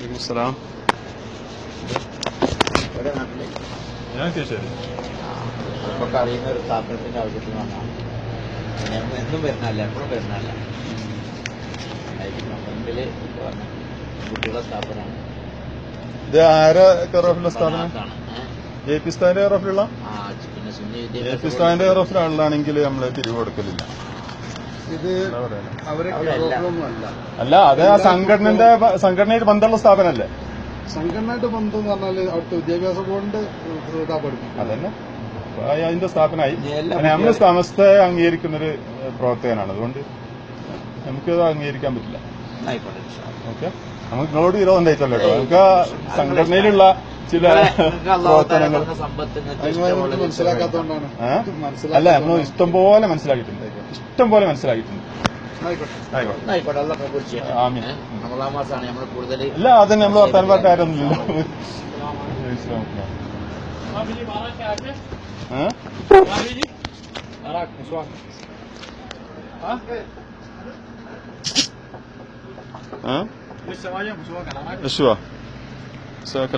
അസ്സലാം ഞാൻ ശരി നമുക്കൊക്കെ അറിയുന്ന ഒരു സ്ഥാപനത്തിന്റെ ആവശ്യത്തിന് എന്നും വരുന്നല്ല എപ്പോഴും വരുന്നല്ല ഫ്രണ്ടിൽ പറഞ്ഞ കുട്ടികളുടെ സ്ഥാപനമാണ് ഇത് ആരെ കെയറോഫിലുള്ള സ്ഥാപനം? സ്ഥാപനമാണ് ജെ പി സ്ഥാന്റെ കെയറോഫിലുള്ള പിന്നെ സുന്നി ജെ പി സ്ഥാന്റെ കെയറോഫിലാണെങ്കിൽ നമ്മൾ പിരിവ് കൊടുക്കലില്ല. ഇത് അവരെ അല്ല. അത് ആ സംഘടനന്റെ സംഘടനയായിട്ട് ബന്ധമുള്ള സ്ഥാപനമല്ലേ? സംഘടനയായിട്ട് ബന്ധം എന്ന് പറഞ്ഞാൽ അവിടുത്തെ വിദ്യാഭ്യാസ ബോർഡിന്റെ ഇതാ പഠിപ്പിക്കും അതന്നെ അതിന്റെ സ്ഥാപനമായി. നമ്മുടെ സമസ്തയെ അംഗീകരിക്കുന്ന ഒരു പ്രവർത്തകനാണ്. അതുകൊണ്ട് നമുക്ക് അത് അംഗീകരിക്കാൻ പറ്റില്ല. ഓക്കെ. നമുക്ക് നിങ്ങളോട് വിരോധം ഉണ്ടായിട്ടല്ലോ കേട്ടോ നമുക്ക് ആ സംഘടനയിലുള്ള ചില പ്രവർത്തനങ്ങൾ. ഏ? അല്ല നമ്മൾ ഇഷ്ടം പോലെ മനസ്സിലാക്കിയിട്ടുണ്ട്. ഇഷ്ടം പോലെ മനസ്സിലാക്കിയിട്ടുണ്ട് ആയിക്കോട്ടെ ആയിക്കോട്ടെ ആയിക്കോട്ടെ അല്ല കബൂൽ ചെയ്യട്ടെ ആമീൻ. ഏ? റമളാൻ മാസമാണ് നമ്മൾ കൂടുതൽ ഇല്ല അതന്നെ നമ്മൾ വർത്താൻ പാട്ടാരൊന്നുമില്ല ها؟ اشوا سواك